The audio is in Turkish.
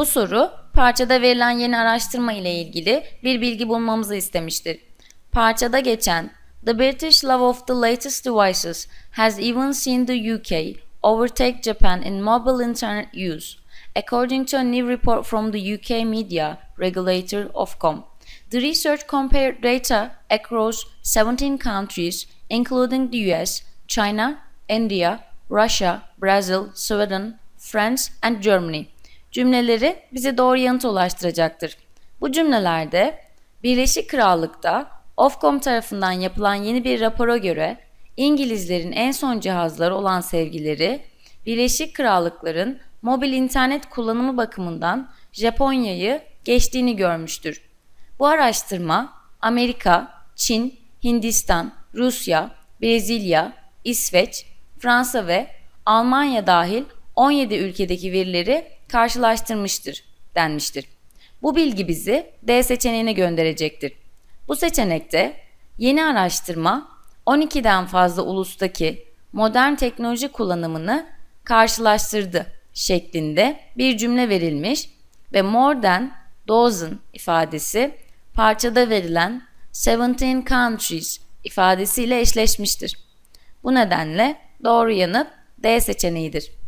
Bu soru parçada verilen yeni araştırma ile ilgili bir bilgi bulmamızı istemiştir. Parçada geçen The British love of the latest devices has even seen the UK overtake Japan in mobile internet use, according to a new report from the UK media regulator Ofcom. The research compared data across 17 countries, including the US, China, India, Russia, Brazil, Sweden, France and Germany. Cümleleri bize doğru yanıt ulaştıracaktır. Bu cümlelerde Birleşik Krallık'ta Ofcom tarafından yapılan yeni bir rapora göre İngilizlerin en son cihazları olan sevgileri Birleşik Krallıkların mobil internet kullanımı bakımından Japonya'yı geçtiğini görmüştür. Bu araştırma Amerika, Çin, Hindistan, Rusya, Brezilya, İsveç, Fransa ve Almanya dahil 17 ülkedeki verileri karşılaştırmıştır denmiştir. Bu bilgi bizi D seçeneğine gönderecektir. Bu seçenekte yeni araştırma 12'den fazla ulustaki modern teknoloji kullanımını karşılaştırdı şeklinde bir cümle verilmiş ve more than dozen ifadesi parçada verilen 17 countries ifadesiyle eşleşmiştir. Bu nedenle doğru yanıt D seçeneğidir.